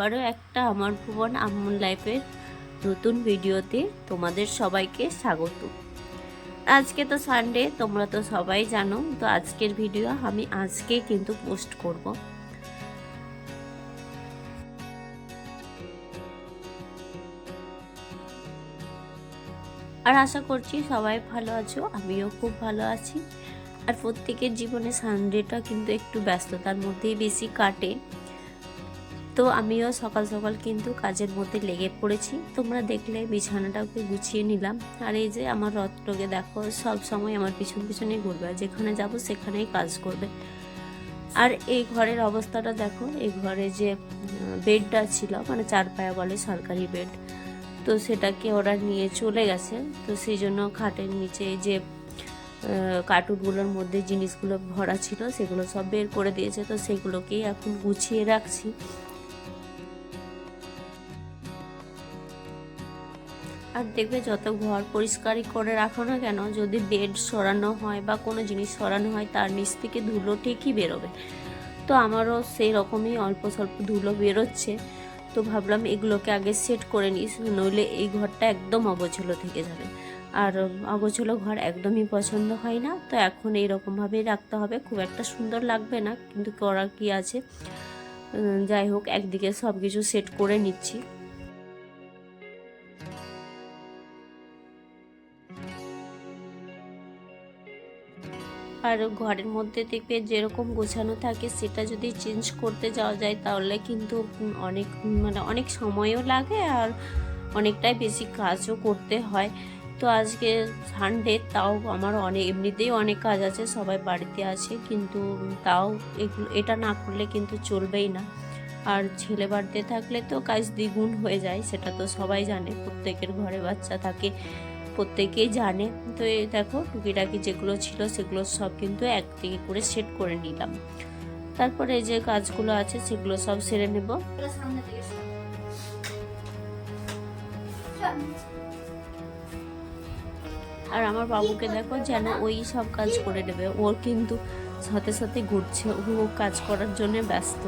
আবারও একটা আমার ভুবন আমন লাইফের নতুন ভিডিওতে তোমাদের সবাইকে স্বাগত। আজকে তো সানডে তোমরা তো সবাই জানো, তো আজকের ভিডিও আমি আজকে কিন্তু পোস্ট করব। আর আশা করছি সবাই ভালো আছো, আমিও খুব ভালো আছি। আর প্রত্যেকের জীবনে সানডেটা কিন্তু একটু ব্যস্ততার মধ্যেই বেশি কাটে। তো আমিও সকাল সকাল কিন্তু কাজের মধ্যে লেগে পড়েছি। তোমরা দেখলে বিছানাটাকে গুছিয়ে নিলাম। আর এই যে আমার রথটাকে দেখো, সব সময় আমার পিছন পিছনে ঘুরবে। আর যেখানে যাব সেখানেই কাজ করবে। আর এই ঘরের অবস্থাটা দেখো, এই ঘরে যে বেডটা ছিল মানে চার পায়া বলে সরকারি বেড, তো সেটাকে ওরা নিয়ে চলে গেছে। তো সেই জন্য খাটের নিচে যে কার্টুনগুলোর মধ্যে জিনিসগুলো ভরা ছিল, সেগুলো সব বের করে দিয়েছে। তো সেগুলোকেই এখন গুছিয়ে রাখছি। আর দেখবে যত ঘর পরিষ্কারই করে রাখো না কেন, যদি বেড সরানো হয় বা কোনো জিনিস সরানো হয়, তার নিচ থেকে ধুলো ঠিকই বেরোবে। তো আমারও সেই রকমই অল্প স্বল্প ধুলো বেরোচ্ছে। তো ভাবলাম এগুলোকে আগে সেট করে নিস নইলে এই ঘরটা একদম অগোছলো থেকে যাবে। আর অগোছলো ঘর একদমই পছন্দ হয় না, তো এখন এইরকমভাবেই রাখতে হবে। খুব একটা সুন্দর লাগবে না, কিন্তু করার কি আছে? যাই হোক, একদিকে সব কিছু সেট করে নিচ্ছি। আর ঘরের মধ্যে দেখবে যেরকম গোছানো থাকে সেটা যদি চেঞ্জ করতে যাওয়া যায় তাহলে কিন্তু অনেক মানে অনেক সময়ও লাগে আর অনেকটাই বেশি কাজও করতে হয়। তো আজকে সানডে তাও আমার অনেক, এমনিতেই অনেক কাজ আছে, সবাই বাড়িতে আছে কিন্তু তাও এগুলো, এটা না করলে কিন্তু চলবেই না। আর ছেলে বাড়িতে থাকলে তো কাজ দ্বিগুণ হয়ে যায়, সেটা তো সবাই জানে, প্রত্যেকের ঘরে বাচ্চা থাকে। প্রত্যেকেই জানে। তো দেখো, টুকিটাকি যেগুলো ছিল সেগুলো সব কিন্তু একদিকে করে সেট করে নিলাম। তারপরে যে কাজগুলো আছে সেগুলো সব সেরে নেব। আর আমার বাবুকে দেখো যেন ওই সব কাজ করে নেবে। ওর কিন্তু সাথে সাথে ঘুরছে। ও কাজ করার জন্য ব্যস্ত।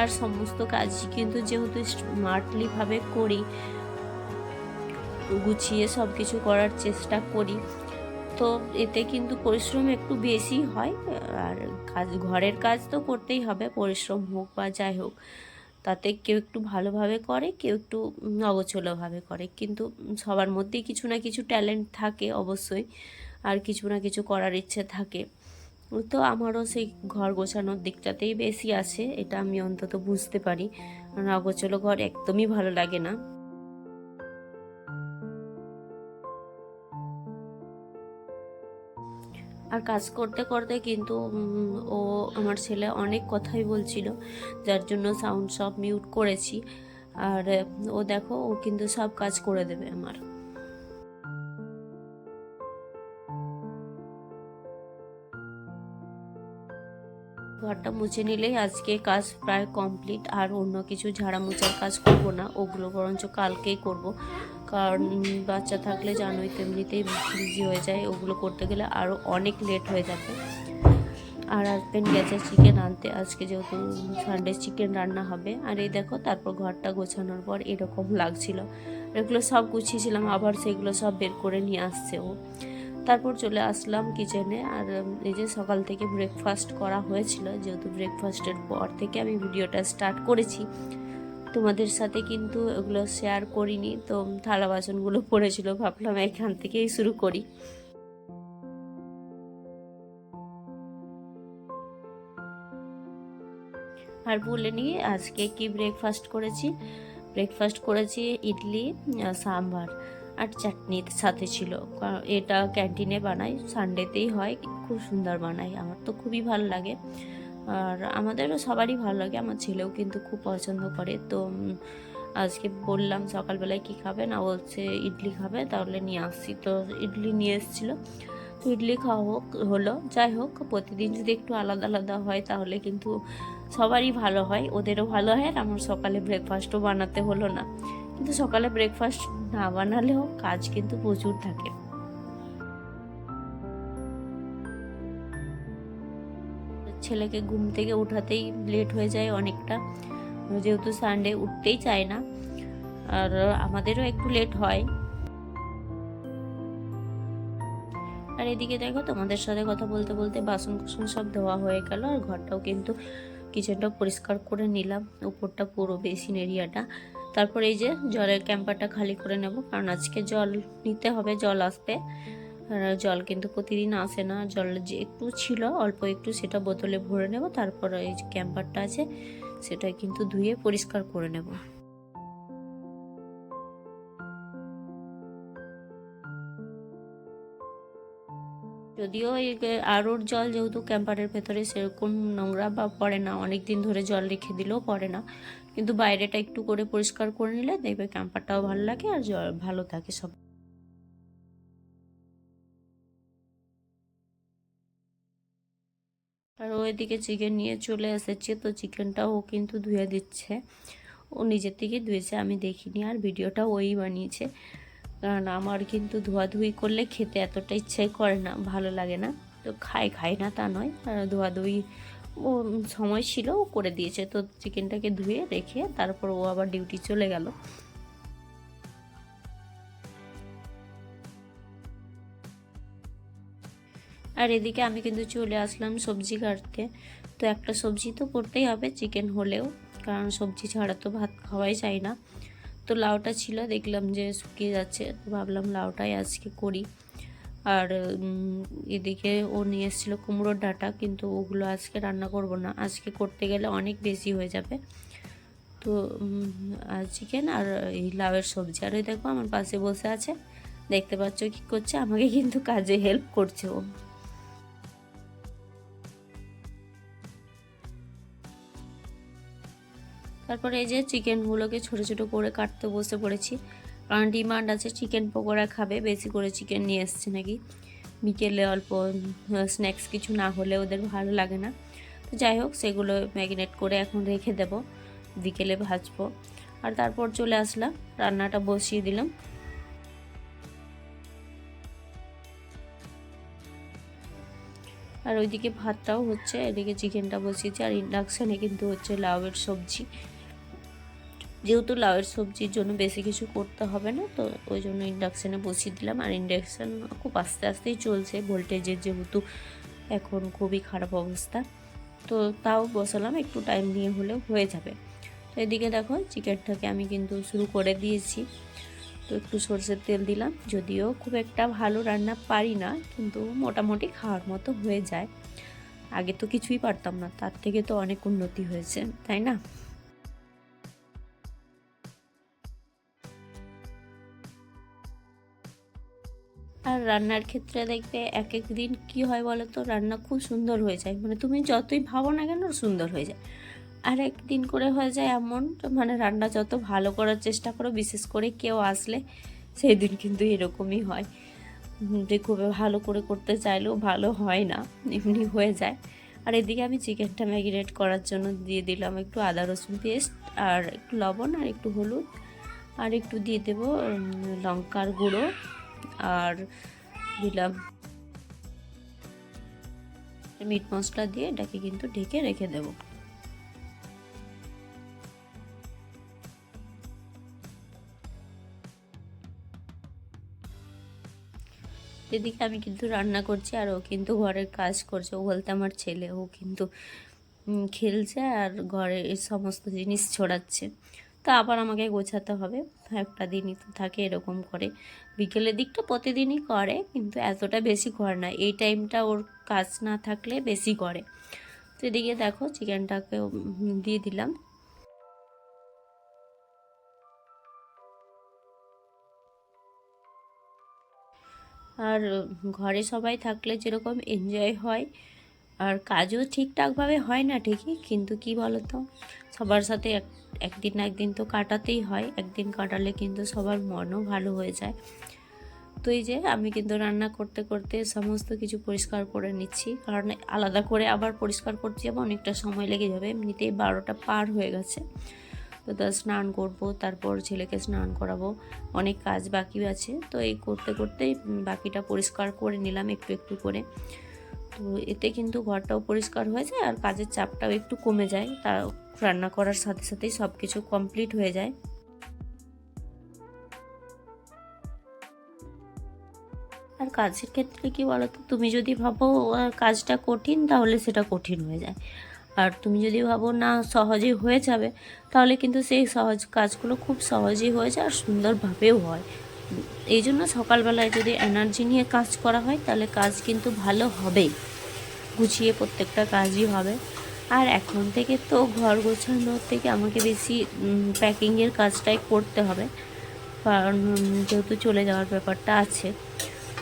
আর সমস্ত কাজ কিন্তু যেহেতু স্মার্টলিভাবে করি, গুছিয়ে সব কিছু করার চেষ্টা করি, তো এতে কিন্তু পরিশ্রম একটু বেশি হয়। আর কাজ, ঘরের কাজ তো করতেই হবে, পরিশ্রম হোক বা যাই হোক, তাতে কেউ একটু ভালোভাবে করে, কেউ একটু অগোছলোভাবে করে। কিন্তু সবার মধ্যেই কিছু না কিছু ট্যালেন্ট থাকে অবশ্যই, আর কিছু না কিছু করার ইচ্ছে থাকে। তো আমারও সেই ঘর গোছানোর দিকটাতেই বেশি আছে, এটা আমি অন্তত বুঝতে পারি। কারণ অগোছলো ঘর একদমই ভালো লাগে না। আর কাজ করতে করতে কিন্তু ও আমার ছেলে অনেক কথাই বলছিল, যার জন্য সাউন্ড সব মিউট করেছি। আর, ও দেখো, ও কিন্তু সব কাজ করে দেবে আমার। ঘরটা মুছে নিলেই আজকে কাজ প্রায় কমপ্লিট, আর অন্য কিছু ঝাড়া মোছার কাজ করব না। ওগুলো বরঞ্চ কালকেই করব। কারণ বাচ্চা থাকলে জানোই তেমনিতেই বিজি হয়ে যায়। ওগুলো করতে গেলে আরও অনেক লেট হয়ে যাবে। আর হাজব্যান্ড গেছে চিকেন আনতে। আজকে যেহেতু সানডে চিকেন রান্না হবে। আর এই দেখো, তারপর ঘরটা গোছানোর পর এরকম লাগছিল। এগুলো সব গুছিয়েছিলাম, আবার সেগুলো সব বের করে নিয়ে আসছে ও। তারপর চলে আসলাম কিচেনে আর এই যে সকাল থেকে ব্রেকফাস্ট করা হয়েছিল, যেহেতু ব্রেকফাস্টের পর থেকে আমি ভিডিওটা স্টার্ট করেছি। তোমাদের সাথে কিন্তু ওগুলো শেয়ার করিনি, তো থালা বাসনগুলো পড়েছিল, ভাবলাম এখান থেকেই শুরু করি। আর বলে নিই, আজকে কি ব্রেকফাস্ট করেছি? ব্রেকফাস্ট করেছি ইডলি সাম্বার। আর চাটনির সাথে ছিল। এটা ক্যান্টিনে বানাই, সানডেতেই হয়, খুব সুন্দর বানাই। আমার তো খুবই ভালো লাগে। আর আমাদেরও সবারই ভালো লাগে, আমার ছেলেও কিন্তু খুব পছন্দ করে। তো আজকে বললাম সকালবেলায় কি খাবে? না, বলছে ইডলি খাবে, তাহলে নিয়ে আসছি। তো ইডলি নিয়ে এসেছিল। তো ইডলি খাওয়া হোক, হলো, যাই হোক, প্রতিদিন যদি একটু আলাদা আলাদা হয়, তাহলে কিন্তু সবারই ভালো হয়, ওদেরও ভালো হয়, আর আমার সকালে ব্রেকফাস্টও বানাতে হলো না। কিন্তু সকালে ব্রেকফাস্ট না বানালেও কাজ কিন্তু প্রচুর থাকে। ছেলেকে ঘুম থেকে উঠাতেই লেট হয়ে যায় অনেকটা। যেহেতু সানডে উঠতেই চায় না, আর আমাদেরও একটু লেট হয়। আর এদিকে দেখো, তোমাদের সাথে কথা বলতে বলতে বাসন কুসন সব ধোয়া হয়ে গেল, আর ঘরটাও কিন্তু কিচেনটা পরিষ্কার করে নিলাম। উপরটা পুরো বেসিন এরিয়াটা তারপর এই যে জলের ক্যাম্পারটা খালি করে নেব, কারণ আজকে জল নিতে হবে, জল আসবে। জল কিন্তু প্রতিদিন আসে না, জল যে একটু ছিল, অল্প একটু সেটা বোতলে ভরে নেব, তারপর এই যে ক্যাম্পারটা আছে, সেটা কিন্তু ধুয়ে পরিষ্কার করে নেব। যদিও এই আরোর জল যেহেতু ক্যাম্পারের ভেতরে, সেরকম নোংরা বা পড়ে না। অনেক দিন ধরে জল রেখে দিলেও পড়ে না। কিন্তু বাইরেটা একটু করে পরিষ্কার করে নিলে দেখবে ক্যাম্পারটাও ভালো লাগে আর জল ভালো থাকে সব। আর ও এদিকে চিকেন নিয়ে চলে এসেছে, তো চিকেনটাও ও কিন্তু ধুয়ে দিচ্ছে। ও নিজের থেকে ধুয়েছে, আমি দেখিনি। আর ভিডিওটা ওই বানিয়েছে। কারণ আমার কিন্তু ধোয়াধুয়ি করলে খেতে এতটা ইচ্ছে করে না, ভালো লাগে না। তো খাই খাই না তা নয়। ধোয়াধুয়ি ও সময় ছিল, ও করে দিয়েছে। তো চিকেনটাকে ধুয়ে রেখে তারপর ও আবার ডিউটি চলে গেল। আর এদিকে আমি কিন্তু চলে আসলাম সবজি কাটতে। তো একটা সবজি তো করতেই হবে চিকেন হলেও। কারণ সবজি ছাড়া তো ভাত খাওয়াই যায় না। তো লাউটা ছিল, দেখলাম যে শুকিয়ে যাচ্ছে, তো ভাবলাম লাউটাই আজকে করি। আর এদিকে ও নিয়ে এসেছিল কুমড়োর ডাঁটা, কিন্তু ওগুলো আজকে রান্না করব না। আজকে করতে গেলে অনেক বেশি হয়ে যাবে। তো চিকেন আর এই লাউয়ের সবজি। আর ওই দেখো আমার পাশে বসে আছে, দেখতে পাচ্ছ কি করছে? আমাকে কিন্তু কাজে হেল্প করছে ও। তারপরে এই যে চিকেনগুলোকে ছোটো ছোটো করে কাটতে বসে পড়েছি। কারণ ডিমান্ড আছে, চিকেন পকোড়া খাবে, বেশি করে চিকেন নিয়ে এসছে নাকি। বিকেলে অল্প স্ন্যাক্স কিছু না হলে ওদের ভালো লাগে না। তো যাই হোক, সেগুলো ম্যাগিনেট করে এখন রেখে দেব, বিকেলে ভাজবো। আর তারপর চলে আসলাম, রান্নাটা বসিয়ে দিলাম। আর ওইদিকে ভাতটাও হচ্ছে, এদিকে চিকেনটা বসিয়েছি। আর ইন্ডাকশানে কিন্তু হচ্ছে লাউয়ের সবজি। যেহেতু লাউয়ের সবজির জন্য বেশি কিছু করতে হবে না, তো ওই জন্য ইন্ডাকশানে বসিয়ে দিলাম। আর ইন্ডাকশান খুব আস্তে আস্তেই চলছে ভোল্টেজের যেহেতু এখন খুবই খারাপ অবস্থা, তো তাও বসালাম, একটু টাইম নিয়ে হলেও হয়ে যাবে। তো এদিকে দেখো চিকেনটাকে আমি কিন্তু শুরু করে দিয়েছি। তো একটু সর্ষের তেল দিলাম, যদিও খুব একটা ভালো রান্না পারি না, কিন্তু মোটামুটি খাওয়ার মতো হয়ে যায়। আগে তো কিছুই পারতাম না, তার থেকে তো অনেক উন্নতি হয়েছে, তাই না? রান্নার ক্ষেত্রে দেখবে এক এক দিন কী হয় বলো তো রান্না খুব সুন্দর হয়ে যায়। মানে তুমি যতই ভাবো না কেন সুন্দর হয়ে যায়। আর একদিন করে হয়ে যায় এমন মানে রান্না যত ভালো করার চেষ্টা করো, বিশেষ করে কেউ আসলে সেই দিন কিন্তু এরকমই হয়। যে খুব ভালো করে করতে চাইলেও ভালো হয় না, এমনি হয়ে যায়। আর এদিকে আমি চিকেনটা ম্যাগিনেট করার জন্য দিয়ে দিলাম একটু আদা, রসুন পেস্ট, আর একটু লবণ, আর একটু হলুদ, আর একটু দিয়ে দেবো লঙ্কার গুঁড়ো, আর দিলাম। মিট মশলা দিয়ে এটাকে কিন্তু ঢেকে রেখে দেব। এদিকে আমি কিন্তু রান্না করছি আর ও কিন্তু ঘরের কাজ করছে। ও বলতে আমার ছেলে, ও কিন্তু খেলছে আর ঘরে সমস্ত জিনিস ছড়াচ্ছে। তা আবার আমাকে গোছাতে হবে। একটা দিনই তো থাকে এরকম করে। বিকেলের দিকটা প্রতিদিনই করে, কিন্তু এতটা বেশি করে না। এই টাইমটা ওর কাজ না থাকলে বেশি করে। তো এদিকে দেখো চিকেনটাকে দিয়ে দিলাম। আর ঘরে সবাই থাকলে যেরকম এনজয় হয়, আর কাজও ঠিকঠাকভাবে হয় না ঠিকই, কিন্তু কি বলতো? সবার সাথে এক, একদিন না একদিন তো কাটাতেই হয়। একদিন কাটালে কিন্তু সবার মনও ভালো হয়ে যায়। তো এই যে আমি কিন্তু রান্না করতে করতে সমস্ত কিছু পরিষ্কার করে নিচ্ছি। কারণ আলাদা করে আবার পরিষ্কার করতে যাব অনেকটা সময় লেগে যাবে। এমনিতেই বারোটা পার হয়ে গেছে। তো তা স্নান করব, তারপর ছেলেকে স্নান করাবো। অনেক কাজ বাকি আছে। তো এই করতে করতেই বাকিটা পরিষ্কার করে নিলাম একটু একটু করে। তো এতে কিন্তু ঘরটাও পরিষ্কার হয়ে যায় আর কাজের চাপটাও একটু কমে যায়। তা রান্না করার সাথে সাথেই সব কিছু কমপ্লিট হয়ে যায়। আর কাজের ক্ষেত্রে কি বলতো, তুমি যদি ভাবো কাজটা কঠিন, তাহলে সেটা কঠিন হয়ে যায়। আর তুমি যদি ভাবো, না, সহজেই হয়ে যাবে, তাহলে কিন্তু সেই সহজ কাজগুলো খুব সহজেই হয়ে যায় আর সুন্দরভাবেও হয়। এই জন্য সকালবেলায় যদি এনার্জি নিয়ে কাজ করা হয়, তাহলে কাজ কিন্তু ভালো হবেই। গুছিয়ে প্রত্যেকটা কাজই হবে। আর এখন থেকে তো ঘর গোছানোর থেকে আমাকে বেশি প্যাকিংয়ের কাজটাই করতে হবে। কারণ যেহেতু চলে যাওয়ার ব্যাপারটা আছে।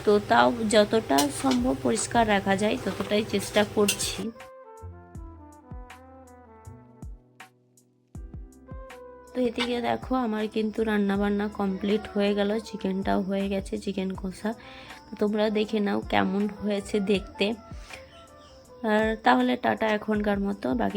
তো তাও যতটা সম্ভব পরিষ্কার রাখা যায়, ততটাই চেষ্টা করছি। তো এদিকে দেখো, আমার কিন্তু রান্না বান্না কমপ্লিট হয়ে গেল চিকেনটাও হয়ে গেছে চিকেন কষা। তোমরা দেখে নাও কেমন হয়েছে দেখতে। আর তাহলে টাটা এখনকার মতো বাকি